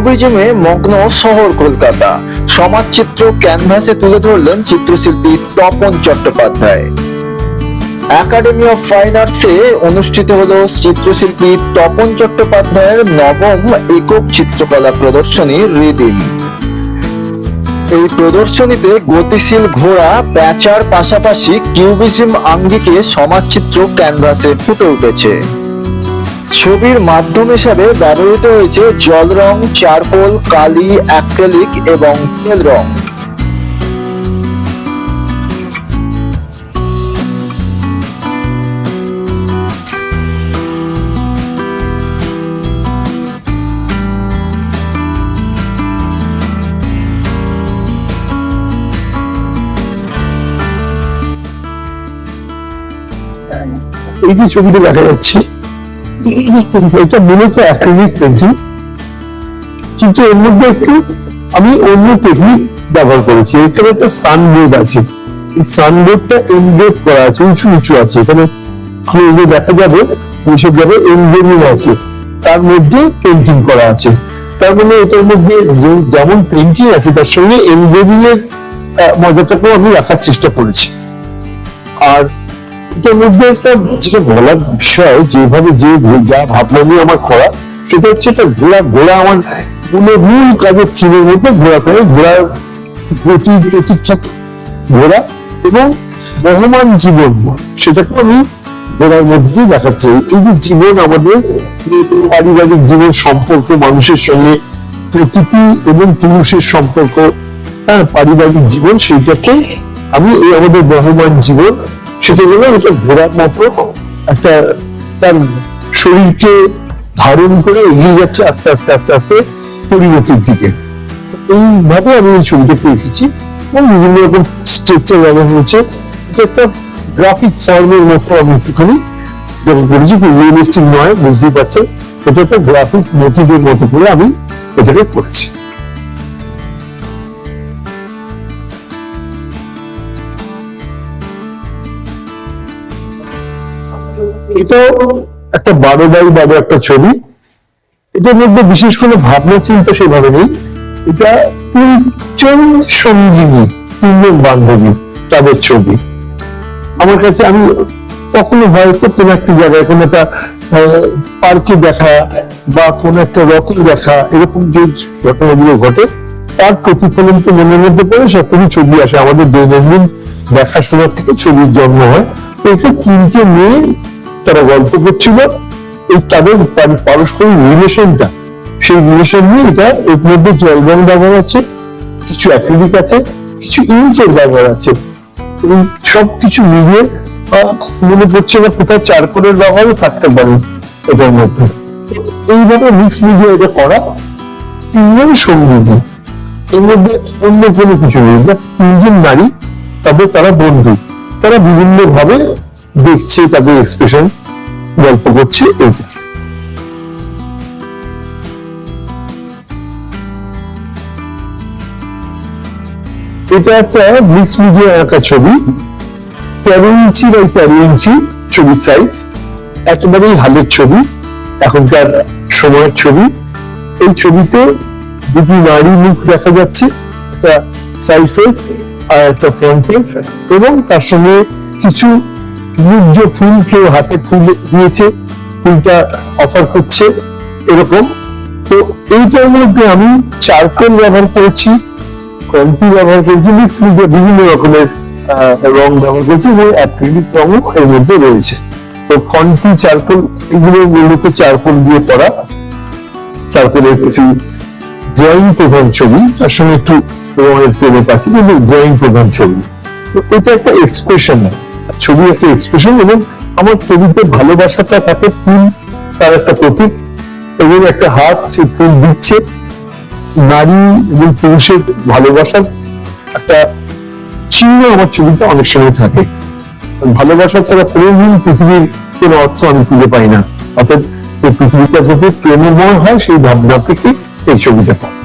কিউবিজমে মগ্ন শহর কলকাতা। সমাজচিত্র ক্যানভাসে তুলে ধরলেন চিত্রশিল্পী Tapan Chattopadhyay. Academy of fine আর্টসে অনুষ্ঠিত হলো চিত্রশিল্পী তপন চট্টোপাধ্যায়ের নবম একক চিত্রকলা প্রদর্শনী রিদিম। এই প্রদর্শনীতে গতিশীল ঘোড়া, প্যাঁচার পাশাপাশি কিউবিজম আঙ্গিকে সমাজচিত্র ক্যানভাসে ফুটে উঠেছে। ছবির মাধ্যম হিসাবে ব্যবহৃত হয়েছে জল রং, চারকোল, কালি, অ্যাক্রেলিক এবং তেল রং। এই যে ছবিটা দেখা যাচ্ছে এটা মূলত অ্যাক্রিলিক পেন্টিং কিন্তু এর মধ্যে একটু আমি অন্য টেকনিক ব্যবহার করেছি। এখানে একটা সানবোর্ড আছে। এই সানবোর্ডটা এমব্রেড করা আছে, উঁচু উঁচু আছে। এখানে ক্লোজে দেখা যাবে এইসব জায়গায় এমব্রেডিং আছে। তার মধ্যে পেন্টিং করা আছে। তার মানে এটার মধ্যে যেমন পেন্টিং আছে, তার সঙ্গে এমব্রেডিং এর মজাটাকেও আমি রাখার চেষ্টা করেছি। আর যেটা বলার বিষয় যেভাবে যে যা আমার সেটা হচ্ছে আমার মূল মূল কাজের মধ্যে থাকে ঘোড়া এবং বহমান জীবন সেটাকে আমি ঘোড়ার মধ্যে দেখাচ্ছি। এই যে জীবন আমাদের, পারিবারিক জীবন, সম্পর্ক, মানুষের সঙ্গে প্রকৃতি এবং পুরুষের সম্পর্ক হ্যাঁ পারিবারিক জীবন, সেইটাকে আমি এই আমাদের বহমান জীবন সেটা হলো একটা ঘোড়ার একটা তার শরীরকে ধারণ করে এগিয়ে যাচ্ছে আস্তে আস্তে আস্তে আস্তে পরিণতির দিকে। এইভাবে আমি এই ছবিটাকে এঁকেছি এবং বিভিন্ন রকম স্ট্রেচার ব্যবহার হয়েছে। একটা গ্রাফিক ফর্মের মতো আমি একটুখানি যখন করেছি রিয়েলিস্টিক নয়, বুঝতেই পারছেন। এটা একটা গ্রাফিক মোটিভের মতো করে আমি এটাকে করেছি। এটাও একটা বারো বাই বারো একটা ছবি। এটার মধ্যে বিশেষ কোনো ভাবনা চিন্তা সেভাবে নেই। এটা তিনজন সঙ্গিনী তিনজন বান্ধবী তাদের ছবি। আমার কাছে আমি কখনো হয়তো কোন একটা জায়গায় কোন একটা পার্কে দেখা বা কোন একটা রকি দেখা এরকম যে ঘটনাগুলো ঘটে, তার প্রতিফলন তো মনের মধ্যে পড়ে সবথেকে ছবি আসে, আমাদের দৈনন্দিন দেখাশোনার থেকে ছবির জন্ম হয়। তো এটা তিনটে মেয়ে তারা গল্প করছিল, এই তাদের পারস্পরিক রিলেশনটা সেই রিলেশন নিয়ে এটা এর মধ্যে জল রং ব্যবহার আছে, কিছু অ্যাক্রিলিক আছে, কিছু ইঙ্কের ব্যবহার আছে। এবং সবকিছু মিলিয়ে মনে পড়ছে না কোথাও চারকোলের ব্যবহারও থাকতে পারে এটার মধ্যে। এইভাবে মিক্স মিডিয়া এটা করা তিনজন সঙ্গী। এর মধ্যে অন্য কোনো কিছু নেই জাস্ট তিনজন নারী, তবে তারা বন্ধু। তারা বিভিন্ন ভাবে দেখছে তাদের এক্সপ্রেশন গল্প করছে এটা এটা একটা মিক্স মিডিয়া আঁকা ছবি। তেরো ইঞ্চি বাই তেরো ইঞ্চি ছবির সাইজ একেবারেই হালের ছবি, এখনকার সময়ের ছবি। এই ছবিতে দুটি নারী মুখ দেখা যাচ্ছে, একটা সাইড ফেস আর একটা ফ্রন্ট ফেস এবং তার সঙ্গে কিছু মুগ্ধ ফুল কেউ হাতে ফুল দিয়েছে, ফুলটা অফার করছে, এরকম। তো এইটার মধ্যে আমি চারকোল ব্যবহার করেছি কন্টি ব্যবহার করেছি মিক্স মিডিয়া বিভিন্ন রকমের রং ব্যবহার করেছি এবং অ্যাক্রিলিক রঙও এর মধ্যে রয়েছে। তো কন্টি চারকোল, এগুলো মূলত চারকোল দিয়ে করা। চারকোলের কিছু ড্রয়িং প্রধান ছবি, তার সঙ্গে একটু রঙের প্রলেপ আছে কিন্তু ড্রয়িং প্রধান ছবি। তো এটা একটা এক্সপ্রেশন ছবি একটা এক্সপ্রেশন এবং আমার ছবিতে ভালোবাসাটা থাকে ফুল, তার একটা প্রতীক এবং একটা হাত সে ফুল দিচ্ছে। নারী এবং পুরুষের ভালোবাসার একটা চিহ্ন আমার ছবিতে অনেক সময় থাকে। ভালোবাসা ছাড়া প্রেমহীন পৃথিবীর কোনো অর্থ আমি খুঁজে পাই না। অর্থাৎ পৃথিবীটা যাতে প্রেমময় হয়, সেই ভাবনা থেকে এই ছবিটা পাই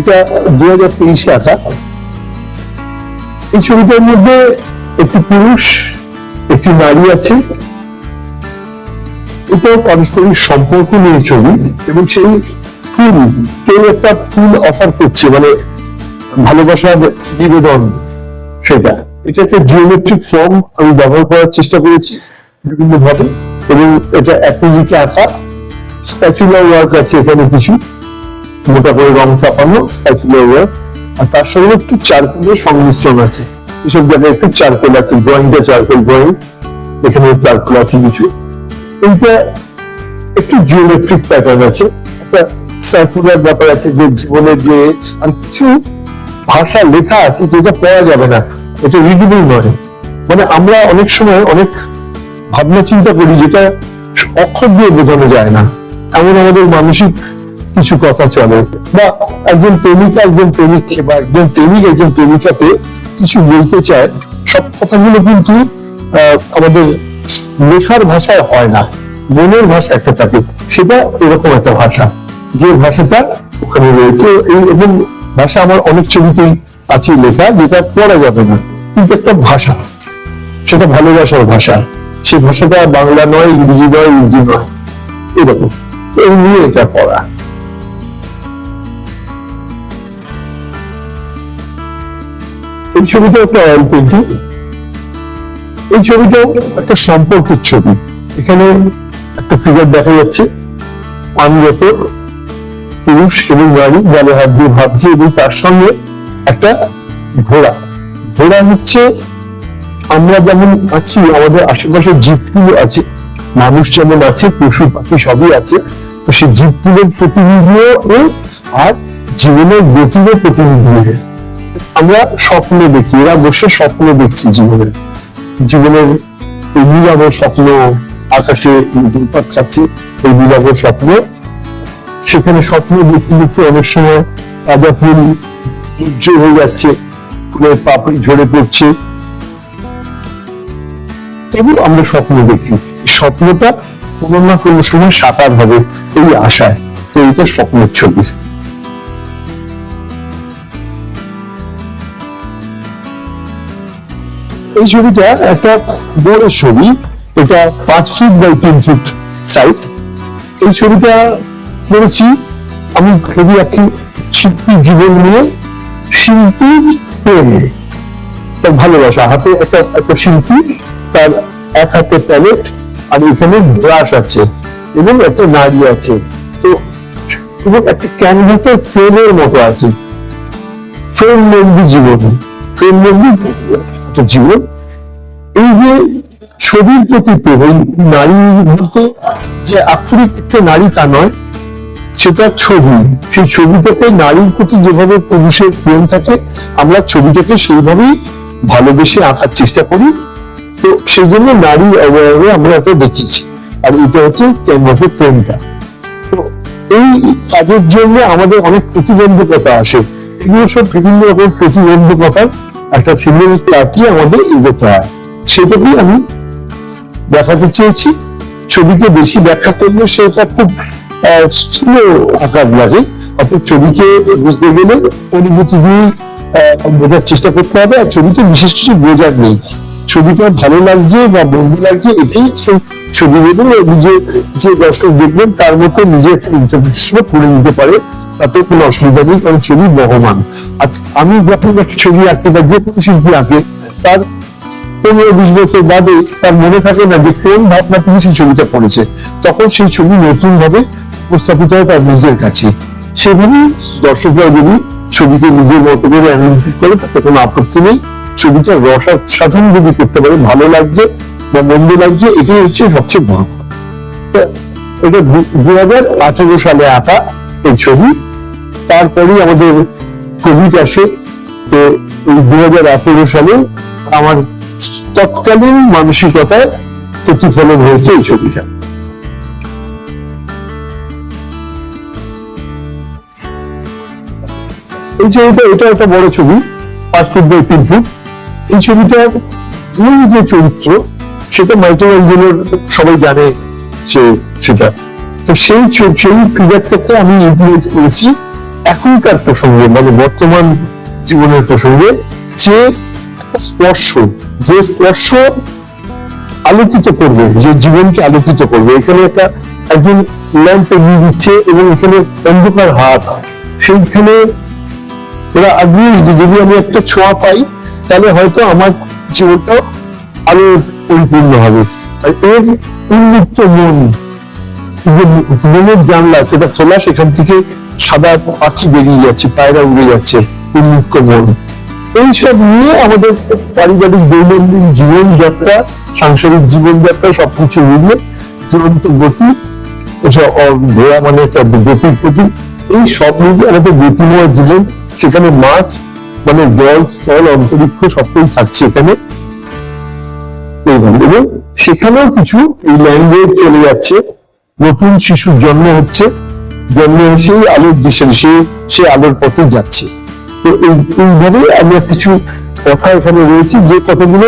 এটা দু হাজার তেইশে আঁকা। এই ছবিটার মধ্যে একটি পুরুষ, একটি নারী আছে। এটাও পারস্পরিক সম্পর্ক নিয়ে ছবি এবং সেই ফুল, কেউ একটা ফুল অফার করছে মানে ভালোবাসার নিবেদন সেটা। এটা একটা জিওমেট্রিক ফর্ম আমি ব্যবহার করার চেষ্টা করেছি বিভিন্ন ভাবে এবং এটা অ্যাক্রিলিকে আঁকা। স্প্যাচুলার ওয়ার্ক আছে এখানে কিছু। মোটা করে রং চাপানো স্প্যাচুলার ওয়ার্ক আর তার সঙ্গে একটু চারকোলের সংমিশ্রণ আছে। এসব জায়গায় একটু চারকোল আছে ড্রয়িংটা চারকোল ড্রয়িং এখানে চারকোল আছে কিছু। এইটা একটু জিওমেট্রিক প্যাটার্ন আছে, একটা সার্কুলার ব্যাপার আছে যে জীবনের যে আর কিছু ভাষা লেখা আছে যেটা পড়া যাবে না। এটা রিডেবল নয়। মানে আমরা অনেক সময় অনেক ভাবনা চিন্তা করি যেটা অক্ষর দিয়ে বোঝানো যায় না। এমন আমাদের মানসিক কিছু কথা চলে। বা একজন প্রেমিকা একজন প্রেমিককে বা একজন প্রেমিক একজন প্রেমিকাকে কিছু বলতে চায়, সব কথাগুলো কিন্তু আমাদের লেখার ভাষায় হয় না। মনের ভাষা একটা থাকে। সেটা এরকম একটা ভাষা। যে ভাষাটা ওখানে রয়েছে। এই এবং ভাষা আমার অনেক ছবিতেই আছে লেখা, যেটা পড়া যাবে না। কিন্তু একটা ভাষা। সেটা ভালোবাসার ভাষা। সেই ভাষাটা বাংলা নয়, ইংরেজি নয়, উর্দু নয়। এরকম। এই নিয়ে এটা পড়া। এই ছবিটা একটা অয়েল পেন্টিং এই ছবিটাও একটা সম্পর্কের ছবি। এখানে একটা ফিগার দেখা যাচ্ছে। পানিরত পুরুষ এবং নারী গালে হাত দিয়ে ভাবছে এবং তার সঙ্গে একটা ঘোড়া। ঘোড়া হচ্ছে, আমরা যেমন আছি, আমাদের আশেপাশে জীবগুলো আছে। মানুষ যেমন আছে, পশু, পাখি সবই আছে। তো সেই জীবগুলোর প্রতিনিধিও আর জীবনের গতিরও প্রতিনিধি এ। আমরা স্বপ্ন দেখি, এরা বসে স্বপ্ন দেখছি জীবনের জীবনের এই স্বপ্ন আকাশে ঘুরপাক খাচ্ছে এই নীলাভ স্বপ্ন। সেখানে স্বপ্ন দেখতে দেখতে অনেক সময় তাজা ফুল উজ্জ্বল হয়ে যাচ্ছে, ফুলের পাপড়ি ঝরে পড়ছে। তবু আমরা স্বপ্ন দেখি স্বপ্নটা কোনো না কোনো সময় সাকার হবে, এই আশায়। তো এইটা স্বপ্নের ছবি। এই ছবিটা একটা বড় ছবি। এটা পাঁচ ফুট বাই তিন ফুট সাইজ এই ছবিটা করেছি আমি ছবি একটি শিল্পী জীবন নিয়ে। শিল্পী প্রেম। তার ভালোবাসা। হাতে একটা একটা শিল্পী, তার এক হাতে প্যালেট আর এখানে ব্রাশ আছে এবং একটা নারী আছে। তো, এবং একটা ক্যানভাসের ফ্রেমের মতো আছে। ফ্রেম বন্দি জীবন। ফ্রেম বন্দি একটা জীবন। এই যে ছবির প্রতি প্রেম, নারী বলতে যে আক্ষরিক একটা নারী তা নয়, সেটা ছবি। সেই ছবিটাকে নারীর প্রতি যেভাবে পুরুষের প্রেম থাকে, আমরা ছবিটাকে সেইভাবেই ভালোবেসে আঁকার চেষ্টা করি। তো সেই জন্য নারী অবয়বে আমরা এটা দেখেছি। আর এটা হচ্ছে ক্যানভাসের ফ্রেমটা তো এই কাজের জন্য আমাদের অনেক প্রতিবন্ধকতা আসে। এগুলো সব বিভিন্ন রকম প্রতিবন্ধকতার একটা সিগন্যাল কাটিয়ে আমাদের এগোতে হয় সেটাকেই আমি দেখাতে চেয়েছি। ছবিকে বেশি ব্যাখ্যা করলে সেটা খুব স্থূল আকার লাগে। অর্থাৎ ছবিকে বুঝতে গেলে অনুভূতি দিয়ে বোঝার চেষ্টা করতে হবে। আর ছবিতে বিশেষ কিছু বোঝার নেই। ছবিটা ভালো লাগছে বা বন্ধু লাগছে, এটাই সেই ছবি নিজে যে দর্শক দেখবেন, তার মতো নিজে একটা ইন্টারপ্রিটেশন করে নিতে পারে। তাতে কোনো অসুবিধা নেই, কারণ ছবি বহমান। আজ আমি যখন একটা ছবি আঁকতে পারি যে কোনো শিল্পী আঁকে, তার পনেরো বিশ বছর বাদে তার মনে থাকে না যে কোন ভাবনা থেকে সেই ছবিটা পড়েছে। তখন সেই ছবি নতুন ভাবে উপস্থাপিত হয় তার নিজের কাছে। সেভাবেই দর্শকরা যদি ছবিকে নিজের মতো করে অ্যানালিসিস করে, তাতে কোনো আপত্তি নেই। ছবিটা রসাচ্ছাদন যদি করতে পারে, ভালো লাগছে বা মন্দ লাগছে, এটাই হচ্ছে সবচেয়ে বড়। এটা দু হাজার আঠেরো সালে আঁকা এই ছবি। তারপরেই আমাদের কোভিড আসে। তো এই দু হাজার আঠেরো সালে আমার তৎকালীন মানসিকতায় প্রতিফলন হয়েছে এই ছবিটা। এই ছবিটা এটা একটা বড় ছবি, পাঁচ ফুট বাই তিন ফুট। এই ছবিটার মূল যে চরিত্র, সেটা মাইকেল অ্যাঞ্জেলোর সবাই জানে সে সেটা। তো সেই সেই ফিগারটাকে আমি ইউটিলাইজ করেছি। এখনকার প্রসঙ্গে মানে বর্তমান জীবনের প্রসঙ্গে যে স্পর্শ যে স্পর্শ আলোকিত করবে, যে জীবনকে আলোকিত করবে, এখানে একটা একজন ল্যাম্প এগিয়ে দিচ্ছে এবং এখানে অন্ধকার হাত, সেইখানে ওরা আগ্রহী যদি আমি একটা ছোঁয়া পাই, তাহলে হয়তো আমার জীবনটা আরও পরিপূর্ণ হবে। আর এর উন্মুক্ত মন, যে মনের জানলা, সেটা খোলা, সেখান থেকে সাদা পাখি বেরিয়ে যাচ্ছে, পায়রা উড়ে যাচ্ছে, উন্মুক্ত মন এইসব নিয়ে আমাদের পারিবারিক দৈনন্দিন জীবনযাত্রা, সাংসারিক জীবনযাত্রা সবকিছু মিলিয়ে দুরন্ত গতি ঘোড়া মানে একটা গতির প্রতি এই সব মিলিয়ে আমাদের গতিময় জীবন, সেখানে মাছ মানে জল, স্থল, অন্তরিক্ষ সবটাই থাকছে এখানে। এবং সেখানেও কিছু এই ল্যাঙ্গুয়েজ চলে যাচ্ছে, নতুন শিশুর জন্ম হচ্ছে। জন্ম সেই আলোর দিশে, সে সে আলোর পথে যাচ্ছে। তো এইভাবে আমরা কিছু কথা এখানে রয়েছে, যে কথাগুলো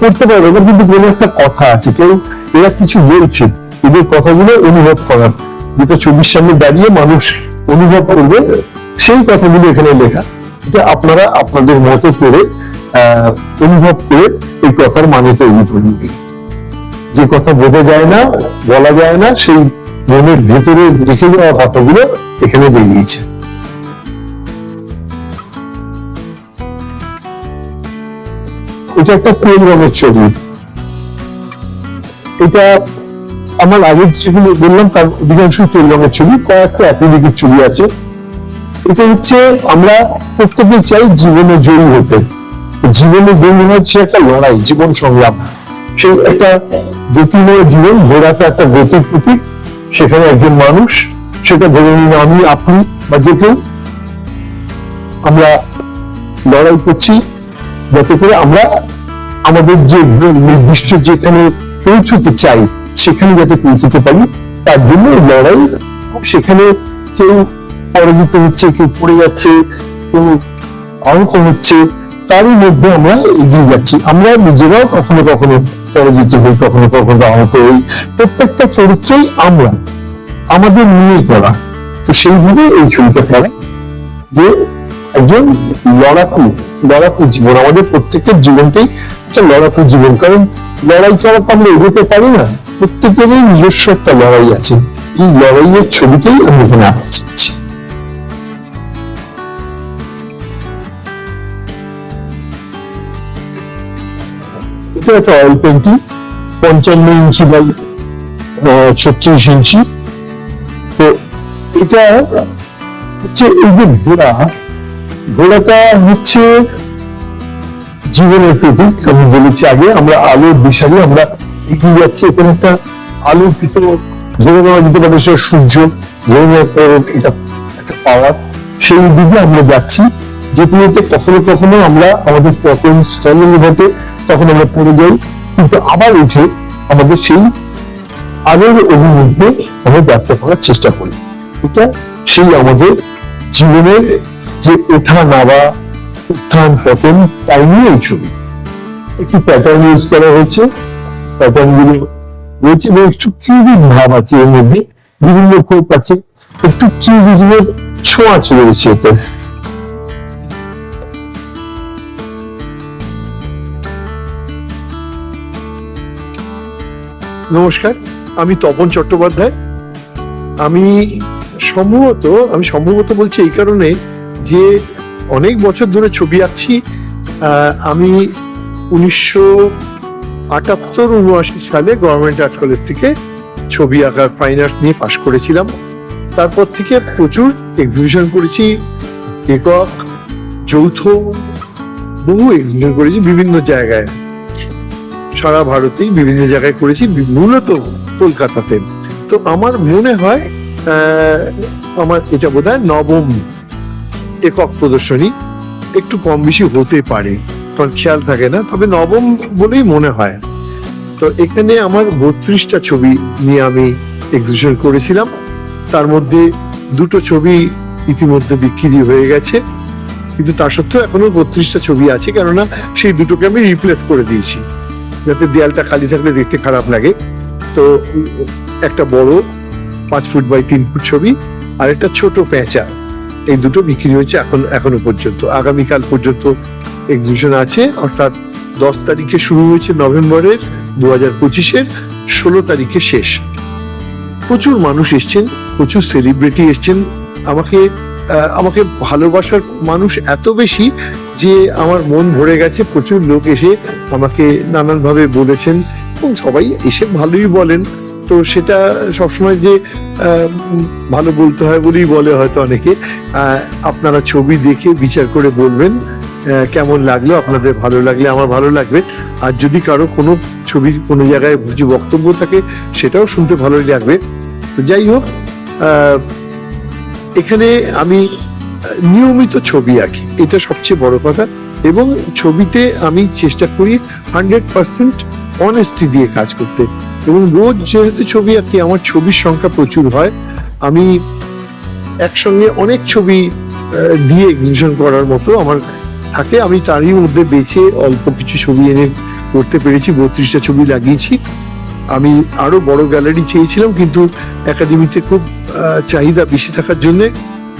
পড়তে পারবে না, কিন্তু কোনো একটা কথা আছে, কেউ, এরা কিছু বলছে, এদের কথাগুলো অনুভব করার। যেটা ছবির সামনে দাঁড়িয়ে মানুষ অনুভব করবে, সেই কথাগুলো এখানে লেখা। এটা আপনারা আপনাদের মতো করে অনুভব করে এই কথার মানে তৈরি করে যে কথা বোঝা যায় না, বলা যায় না, সেই মনের ভেতরে রেখে যাওয়া কথাগুলো এখানে বেরিয়েছে। এটা একটা তেল রঙের ছবি? এটা আমার যেগুলো বললাম, তার অধিকাংশ তেল রঙের ছবি, কয়েকটা অ্যাক্রিলিকের ছবি আছে। এটা হচ্ছে আমরা প্রত্যেকে চাই জীবনে জয়ী হতে। জীবনে জয়ী হচ্ছে একটা লড়াই, জীবন সংগ্রাম, সেই একটা গতিময় জীবন, ঘোড়াটা একটা গতির প্রতীক। সেখানে একজন মানুষ, সেটা ধরে নিন আমি, আপনি বা যে কেউ। আমরা লড়াই করছি যাতে করে আমরা আমাদের যে নির্দিষ্ট যেখানে পৌঁছতে চাই, সেখানে যাতে পৌঁছতে পারি, তার জন্য লড়াই। সেখানে কেউ পরাজিত হচ্ছে, কেউ পড়ে যাচ্ছে, কেউ আহত হচ্ছে, তারই মধ্যে আমরা এগিয়ে যাচ্ছি। আমরা নিজেরাও কখনো কখনো পরাজিত হই কখনো কখনো আহত হই। প্রত্যেকটা চরিত্রই আমরা, আমাদের নিয়ে করা তো সেইভাবে এই ছবিটা করা যে একজন লড়াকু লড়াকু জীবন, আমাদের প্রত্যেকের জীবনটাই একটা লড়াকু জীবন। কারণ লড়াই ছাড়া তো আমরা এগোতে পারি না। প্রত্যেকেরই নিজস্ব একটা লড়াই আছে। এই লড়াইয়ের ছবিটাই আমি এখানে চাইছি এটা একটা অয়েল পেন্টিং পঞ্চান্ন ইঞ্চি বাই ছত্রিশ ইঞ্চি। তো এটা হচ্ছে এই যে ঘোড়া, ঘোড়াটা হচ্ছে জীবনের প্রতীক, আমি বলেছি আগে, আমরা আলোর দিশারি, আমরা এগিয়ে যাচ্ছি, এখানে একটা আলোকিত ধরে নেওয়া যেতে পারে সে সূর্য, ধরে নেওয়া এটা একটা পাওয়ার সেই দিকে আমরা যাচ্ছি, যেতে যেতে কখনো কখনো আমরা আমাদের পতন স্থল অনুভূতে তখন আমরা পড়ে যাই। কিন্তু আবার উঠে আমাদের সেই আলোর অভিমুখে আমরা যাত্রা করার চেষ্টা করি। এটা সেই আমাদের জীবনের যে ওঠা নামা, উত্থান পতন, তাই নিয়ে এই ছবি। একটু প্যাটার্ন ইউজ করা হয়েছে। প্যাটার্নগুলো রয়েছে এবং একটু কিউবিক ভাব আছে এর মধ্যে। বিভিন্ন খোপ আছে। একটু কিউবিজমের ছোঁয়াচ রয়েছে এতে। নমস্কার, আমি তপন চট্টোপাধ্যায়। আমি সম্ভবত আমি সম্ভবত বলছি এই কারণে যে অনেক বছর ধরে ছবি আঁকছি আমি উনিশশো আটাত্তর উনআশি সালে গভর্নমেন্ট আর্ট কলেজ থেকে ছবি আঁকার ফাইন আর্টস নিয়ে পাশ করেছিলাম। তারপর থেকে প্রচুর এক্সিবিশন করেছি, একক, যৌথ, বহু এক্সিবিশন করেছি বিভিন্ন জায়গায়। সারা ভারতেই বিভিন্ন জায়গায় করেছি মূলত কলকাতাতে। তো আমার মনে হয় আমার এটা বোধ নবম একক প্রদর্শনী, একটু কম বেশি হতে পারে খেয়াল থাকে না, তবে নবম বলেই মনে হয়। তো এখানে আমার বত্রিশটা ছবি নিয়ে আমি এক্সিবিশন করেছিলাম। তার মধ্যে দুটো ছবি ইতিমধ্যে বিক্রি হয়ে গেছে, কিন্তু তা সত্ত্বেও এখনও বত্রিশটা ছবি আছে, কেননা সেই দুটোকে আমি রিপ্লেস করে দিয়েছি। যাতে দেয়ালটা খালি থাকলে দেখতে খারাপ লাগে। তো একটা বড় পাঁচ ফুট বাই তিন ফুট ছবি আর একটা ছোট পেঁচা। এই দুটো বিক্রি হয়েছে এখন, এখনও পর্যন্ত। আগামীকাল পর্যন্ত এক্সিবিশন আছে, অর্থাৎ দশ তারিখে শুরু হয়েছে নভেম্বরের দু হাজার পঁচিশের, ষোলো তারিখে শেষ। প্রচুর মানুষ এসছেন, প্রচুর সেলিব্রিটি এসছেন। আমাকে আমাকে ভালোবাসার মানুষ এত বেশি যে আমার মন ভরে গেছে, প্রচুর লোক এসে আমাকে নানানভাবে বলেছেন এবং সবাই এসে ভালোই বলেন। তো সেটা সবসময় যে ভালো বলতে হয় বলেই বলে হয়তো অনেকে। আপনারা ছবি দেখে বিচার করে বলবেন কেমন লাগল, আপনাদের ভালো লাগলে আমার ভালো লাগবে। আর যদি কারও কোনো ছবির কোনো জায়গায় কিছু বক্তব্য থাকে, সেটাও শুনতে ভালোই লাগবে। তো যাই হোক এখানে আমি নিয়মিত ছবি আঁকি। এটা সবচেয়ে বড় কথা। এবং ছবিতে আমি চেষ্টা করি হান্ড্রেড পার্সেন্ট অনেস্টি দিয়ে কাজ করতে। এবং রোজ যেহেতু ছবি আঁকি, আমার ছবির সংখ্যা প্রচুর হয়। আমি একসঙ্গে অনেক ছবি দিয়ে এক্সিবিশন করার মতো আমার থাকে। আমি তারই মধ্যে বেছে অল্প কিছু ছবি এনে করতে পেরেছি। বত্রিশটা ছবি লাগিয়েছি। আমি আরও বড় গ্যালারি চেয়েছিলাম, কিন্তু একাডেমিতে খুব চাহিদা বেশি থাকার জন্য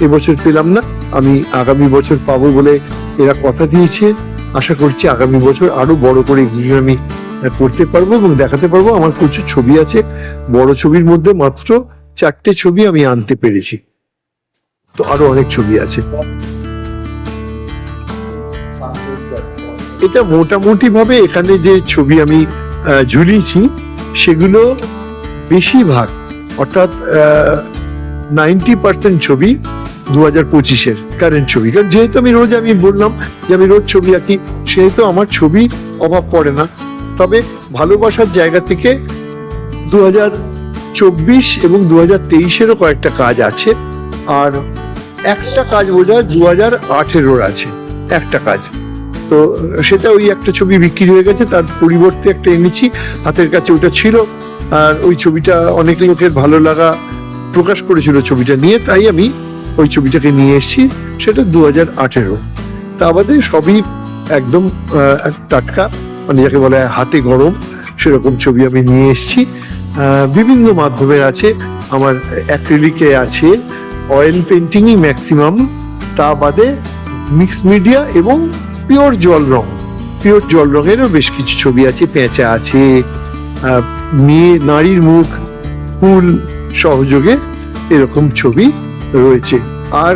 এবছর পেলাম না। আমি আগামী বছর পাবো বলে এরা কথা দিয়েছে। আশা করছি আগামী বছর আরও বড় করে এক্সিবিশন আমি করতে পারব এবং দেখাতে পারব। আমার প্রচুর ছবি আছে। বড় ছবির মধ্যে মাত্র চারটে ছবি আমি আনতে পেরেছি। তো আরও অনেক ছবি আছে। এটা মোটামুটি ভাবে এখানে যে ছবি আমি ঝুলিয়েছি সেগুলো বেশিরভাগ, অর্থাৎ নাইনটি পার্সেন্ট ছবি দু হাজার পঁচিশের কারেন্ট ছবি। কারণ যেহেতু আমি রোজ আমি বললাম যে আমি রোজ ছবি আঁকি, সেহেতু আমার ছবি অভাব পড়ে না। তবে ভালোবাসার জায়গা থেকে দু হাজার চব্বিশ এবং দু হাজার তেইশেরও কয়েকটা কাজ আছে, আর একটা কাজ বোঝা যায় দু হাজার আঠেরোর আছে, একটা কাজ। তো সেটা ওই একটা ছবি বিক্রি হয়ে গেছে, তার পরিবর্তে একটা এনেছি, হাতের কাছে ওটা ছিল, আর ওই ছবিটা অনেক লোকের ভালো লাগা প্রকাশ করেছিল ছবিটা নিয়ে, তাই আমি ওই ছবিটাকে নিয়ে এসেছি, সেটা দু হাজার আঠেরো। তা বাদে সবই একদম টাটকা মানে যাকে বলে হাতে গরম, সেরকম ছবি আমি নিয়ে এসেছি। বিভিন্ন মাধ্যমের আছে, আমার অ্যাক্রিলিকে আছে, অয়েল পেন্টিংই ম্যাক্সিমাম, তা বাদে মিক্স মিডিয়া এবং পিওর জল রং। পিওর জল রঙেরও বেশ কিছু ছবি আছে, পেঁচা আছে মেয়ে, নারীর মুখ, ফুল সহযোগে এরকম ছবি রয়েছে। আর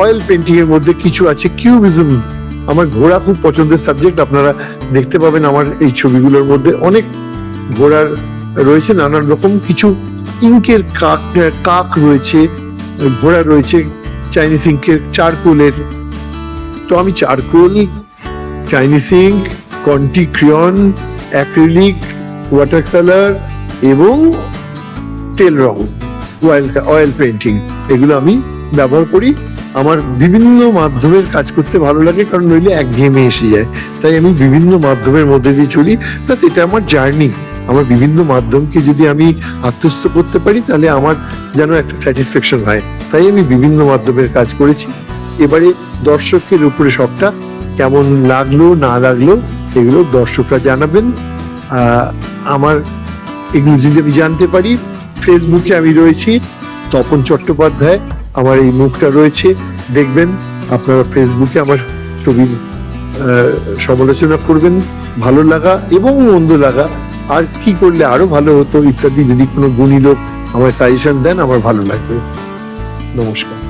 অয়েল পেন্টিং এর মধ্যে কিছু আছে কিউবিজম আমার ঘোড়া খুব পছন্দের সাবজেক্ট আপনারা দেখতে পাবেন আমার এই ছবিগুলোর মধ্যে অনেক ঘোড়ার রয়েছে, নানান রকম কিছু ইঙ্কের কাক কাক রয়েছে, ঘোড়া রয়েছে চাইনিজ ইঙ্কের চারকোলের তো আমি charcoal, Chinese ink, conte crayon, acrylic, water colour এবং তেল রং, অয়েল অয়েল পেন্টিং এগুলো আমি ব্যবহার করি। আমার বিভিন্ন মাধ্যমের কাজ করতে ভালো লাগে, কারণ নইলে একঘেয়েমে এসে যায়। তাই আমি বিভিন্ন মাধ্যমের মধ্যে দিয়ে চলি। প্লাস এটা আমার জার্নি। আমার বিভিন্ন মাধ্যমকে যদি আমি আত্মস্থ করতে পারি, তাহলে আমার যেন একটা স্যাটিসফ্যাকশন হয়। তাই আমি বিভিন্ন মাধ্যমের কাজ করেছি। এবারে দর্শকের উপরে সবটা কেমন লাগল, না লাগল, এগুলো দর্শকরা জানাবেন। আমার এগুলো যদি আমি জানতে পারি ফেসবুকে আমি রয়েছি, তপন চট্টোপাধ্যায়, আমার এই মুখটা রয়েছে। দেখবেন, আপনারা ফেসবুকে আমার ছবির সমালোচনা করবেন, ভালো লাগা এবং মন্দ লাগা, আর কি করলে আরও ভালো হতো ইত্যাদি। যদি কোনো গুণী লোক আমার সাজেশন দেন, আমার ভালো লাগবে। নমস্কার।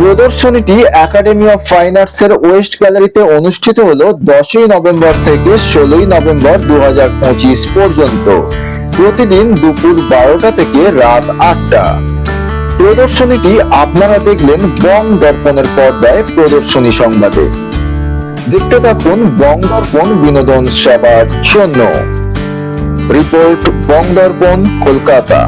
প্রদর্শনীটি একাডেমি অফ ফাইন আর্টস এর ওয়েস্ট গ্যালারিতে অনুষ্ঠিত হলো দশই নভেম্বর থেকে ষোলোই নভেম্বর দু পর্যন্ত। প্রতিদিন দুপুর বারোটা থেকে রাত আটটা। প্রদর্শনীটি আপনারা দেখলেন বং দর্পণের পর্দায় প্রদর্শনী সংবাদে। দেখতে থাকুন বং দর্পণ বিনোদন সেবার জন্য। রিপোর্ট বং দর্পণ, কলকাতা।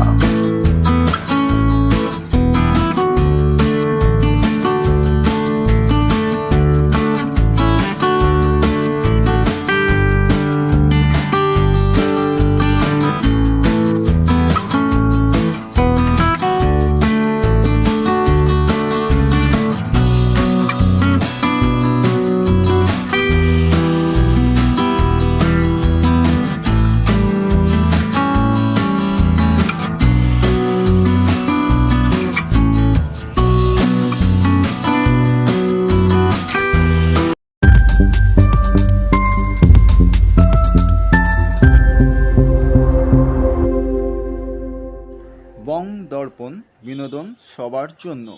জন্য